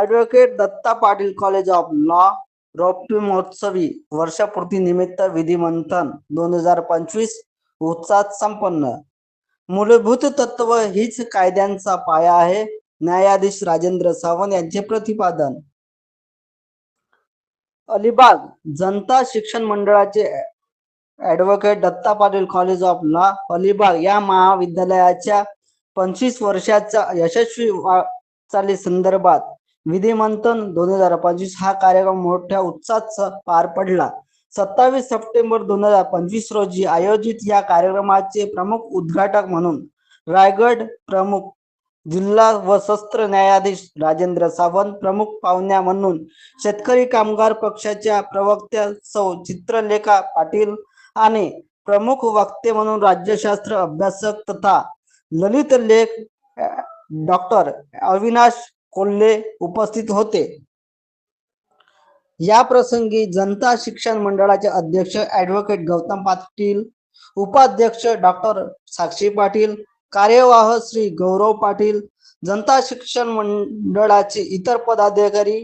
Advocate Datta Patil college of law रौप्य महोत्सवी वर्षपूर्ती निमित्त विधिमंथन दोन हजार पंचवीस उत्साहात संपन्न. मूलभूत तत्व हीच कायद्यांचा पाया आहे. न्यायाधीश राजेंद्र सावंत यांचे प्रतिपादन. अलिबाग जनता शिक्षण मंडळाचे advocate Datta Patil college of law Alibag या महाविद्यालयाच्या पंचवीस वर्षाच्या यशस्वी वाटचाली संदर्भात विधिमंथन दोन हजार पंचवीस हा कार्यक्रम मोठ्या उत्साहात पार पडला. सत्तावीस सप्टेंबर दोन हजार पंचवीस रोजी आयोजित या कार्यक्रमाचे प्रमुख उद्घाटक म्हणून रायगड प्रमुख जिल्हा व सत्र न्यायाधीश राजेंद्र सावंत प्रमुख पाहुण्या म्हणून शेतकरी कामगार पक्षाच्या प्रवक्त्या सौ चित्रलेखा पाटील आणि प्रमुख वक्ते म्हणून राज्यशास्त्र अभ्यासक तथा ललित लेख डॉक्टर अविनाश कोल्हे उपस्थित होते. या प्रसंगी जनता शिक्षण मंडळाचे अध्यक्ष ऍडव्होकेट गौतम पाटील उपाध्यक्ष डॉक्टर साक्षी पाटील कार्यवाह श्री गौरव पाटील जनता शिक्षण मंडळाचे इतर पदाधिकारी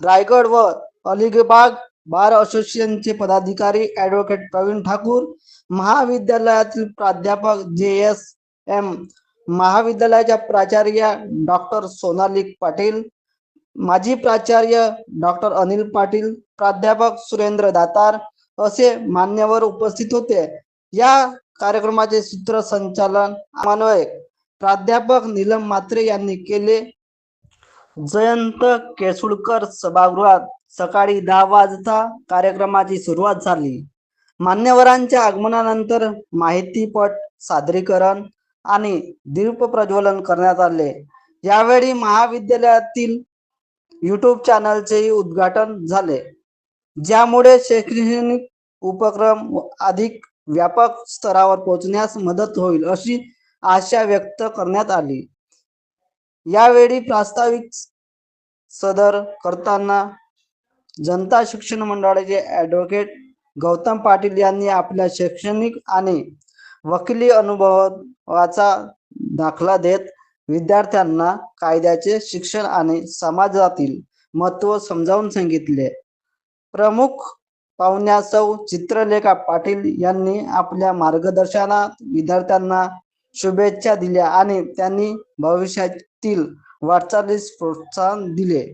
रायगड व अलिबाग बार असोसिएशनचे पदाधिकारी ऍडव्होकेट प्रवीण ठाकूर महाविद्यालयातील प्राध्यापक जे एस एम महाविद्यालयाच्या प्राचार्य डॉक्टर सोनाली पाटील माजी प्राचार्य डॉक्टर अनिल पाटील प्राध्यापक सुरेंद्र दातार असे मान्यवर उपस्थित होते. या कार्यक्रमाचे सूत्रसंचालन समन्वय प्राध्यापक नीलम मात्रे यांनी केले. जयंत केसुळकर सभागृहात सकाळी दहा वाजता कार्यक्रमाची सुरुवात झाली. मान्यवरांच्या आगमनानंतर माहितीपट सादरीकरण आणि दीप प्रज्वलन करण्यात आले. यावेळी महाविद्यालयातील युट्यूब चॅनलचेही उद्घाटन झाले. ज्यामुळे शैक्षणिक उपक्रम अधिक व्यापक स्तरावर पोहोचण्यास मदत होईल अशी आशा व्यक्त करण्यात आली. यावेळी प्रास्ताविक सदर करताना जनता शिक्षण मंडळाचे ऍडव्होकेट गौतम पाटील यांनी आपल्या शैक्षणिक आणि वकिली अनुभवाचा दाखला देत विद्यार्थ्यांना कायद्याचे शिक्षण आणि समाजातील महत्त्व समजावून सांगितले. प्रमुख पाहुण्या सौ चित्रलेखा पाटील यांनी आपल्या मार्गदर्शनात विद्यार्थ्यांना शुभेच्छा दिल्या आणि त्यांनी भविष्यातील वाटचालीस प्रोत्साहन दिले.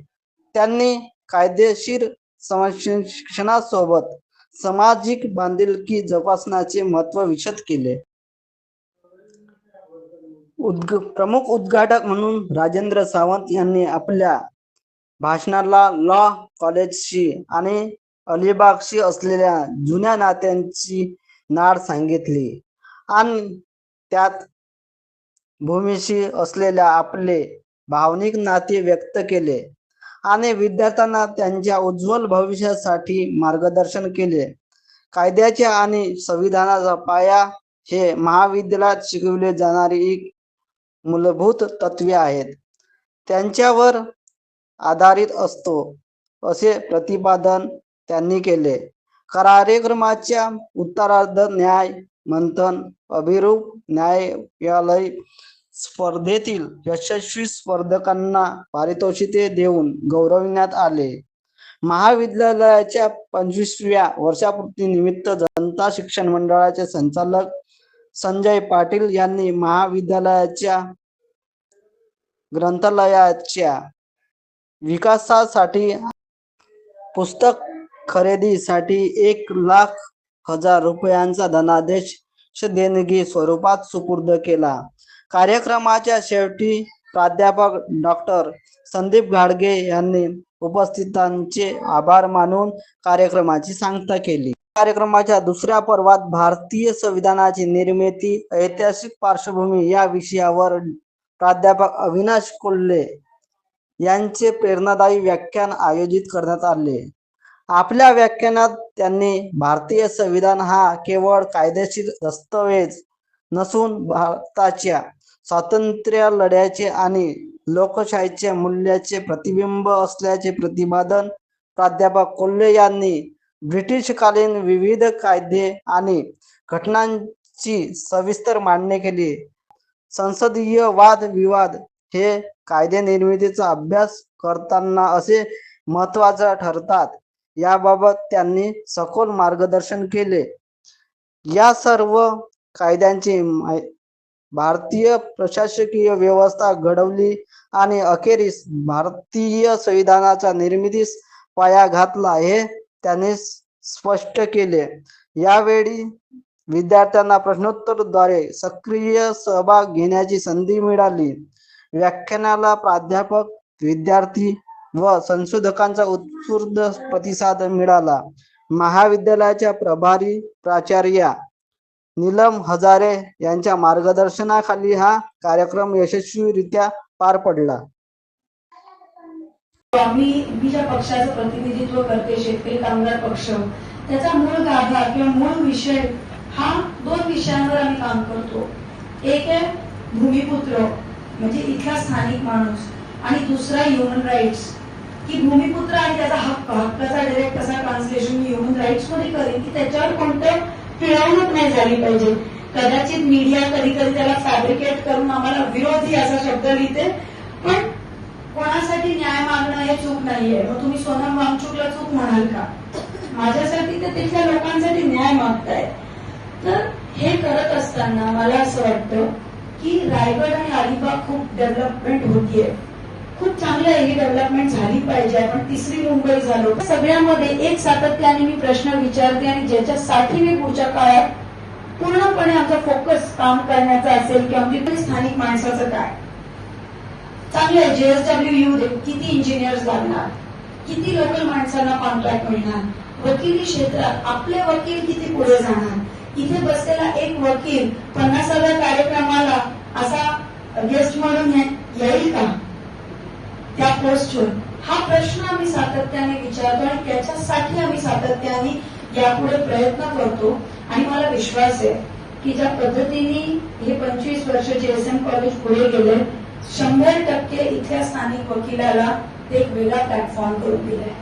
त्यांनी कायदेशीर समस्या शिक्षणासोबत सामाजिक बांधिलकी जोपासण्याचे महत्त्व विशद केले. उद्ग प्रमुख उद्घाटक म्हणून राजेंद्र सावंत यांनी आपल्या भाषणाला लॉ कॉलेजशी आणि अलिबागशी असलेल्या जुन्या नात्यांची नाड सांगितली आणि त्यात भूमीशी असलेल्या आपले भावनिक नाते व्यक्त केले. आणि विद्यार्थ्यांना त्यांच्या उज्ज्वल भविष्यासाठी मार्गदर्शन केले. कायद्याच्या आणि संविधानाचा पाया हे महाविद्यालयात शिकविले जाणारी एक मूलभूत तत्वे आहेत. त्यांच्यावर आधारित असतो असे प्रतिपादन त्यांनी केले. कार्यक्रमाच्या उत्तरार्ध न्याय मंथन अभिरूप न्यायालय स्पर्धेतील यशस्वी स्पर्धकांना पारितोषिके देऊन गौरविण्यात आले. महाविद्यालयाच्या पंचवीसव्या वर्षापूर्ती निमित्त जनता शिक्षण मंडळाचे संचालक संजय पाटील यांनी महाविद्यालयाच्या ग्रंथालयाच्या विकासासाठी पुस्तक खरेदीसाठी एक लाख हजार रुपयांचा धनादेश देणगी स्वरूपात सुपूर्द केला. कार्यक्रमाच्या शेवटी प्राध्यापक डॉक्टर संदीप घाडगे यांनी उपस्थितांचे आभार मानून कार्यक्रमाची सांगता केली. कार्यक्रमाच्या दुसऱ्या पर्वात भारतीय संविधानाची निर्मिती ऐतिहासिक पार्श्वभूमी या विषयावर प्राध्यापक अविनाश कोल्हे यांचे प्रेरणादायी व्याख्यान आयोजित करण्यात आले. आपल्या व्याख्यानात त्यांनी भारतीय संविधान हा केवळ कायदेशीर दस्तऐवज नसून भारताच्या स्वातंत्र्य लढ्याचे आणि लोकशाहीचे मूल्याचे प्रतिबिंब असल्याचे प्रतिपादन प्राध्यापक कोल्हे यांनी ब्रिटिशकालीन विविध कायदे आणि घटनांची सविस्तर मांडणी केली. संसदीय वाद विवाद हे कायदे निर्मितीचा अभ्यास करताना असे महत्वाचं ठरतात. याबाबत त्यांनी सखोल मार्गदर्शन केले. या सर्व कायद्यांची भारतीय प्रशासकीय व्यवस्था घडवली आणि अखेरीस भारतीय संविधानाच्या निर्मितीस पाया घातला हे त्याने स्पष्ट केले. यावेळी विद्यार्थ्यांना प्रश्नोत्तरद्वारे सक्रिय सहभाग घेण्याची संधी मिळाली. व्याख्यानाला प्राध्यापक विद्यार्थी व संशोधकांचा उत्स्फूर्त प्रतिसाद मिळाला. महाविद्यालयाच्या प्रभारी प्राचार्या नीलम हजारे यांच्या मार्गदर्शनाखाली हा कार्यक्रम यशस्वीरित्या पार पडला. आम्ही मी ज्या पक्षाचं प्रतिनिधित्व करते शेतकरी कामगार पक्ष. त्याचा मूळ गाभा किंवा मूळ विषय हा दोन विषयांवर आम्ही काम करतो. एक आहे भूमिपुत्र म्हणजे इथला स्थानिक माणूस. आणि दुसरा ह्युमन राईट्स की भूमिपुत्र आणि त्याचा हक्क हक्काचा डायरेक्ट कसा ट्रान्सलेशन मी ह्युमन राईट्समध्ये करेन की त्याच्यावर कोणतं अचानक नाही झाली पाहिजे. कदाचित मीडिया कधी कधी त्याला फॅब्रिकेट करून आम्हाला विरोधी असा शब्द लिहिते. पण कोणासाठी न्याय मागणं हे चूक नाहीये. मग तुम्ही सोनम वांगचूकला चूक म्हणाल का? माझ्यासाठी तर तिथल्या लोकांसाठी न्याय मागताय. तर हे करत असताना मला असं वाटतं की रायगड आणि अलिबाग खूप डेव्हलपमेंट होतीये. खूप चांगलं ही डेव्हलपमेंट झाली पाहिजे. आपण तिसरी मुंबई झालो. सगळ्यामध्ये एक सातत्याने मी प्रश्न विचारते आणि ज्याच्यासाठी मी पुढच्या काळात पूर्णपणे आमचा फोकस काम करण्याचा असेल किंवा तिथे स्थानिक माणसाचं काय? चांगलं आहे. जेएसडब्ल्यू यू किती इंजिनियर्स लागणार? किती लोकल माणसांना कॉन्ट्रॅक्ट मिळणार? वकिली क्षेत्रात आपले वकील किती पुढे जाणार? इथे बसलेला एक वकील पन्नासाव्या कार्यक्रमाला असा गेस्ट म्हणून येईल का? त्या पोस्टवर हा प्रश्न आम्ही सातत्याने विचारतो आणि त्याच्यासाठी आम्ही सातत्याने यापुढे प्रयत्न करतो. आणि मला विश्वास आहे की ज्या पद्धतीने हे पंचवीस वर्ष जेएसएम कॉलेज पुढे गेले शंभर टक्के इथल्या स्थानिक वकिलाला एक वेगळा प्लॅटफॉर्म करून दिलाय.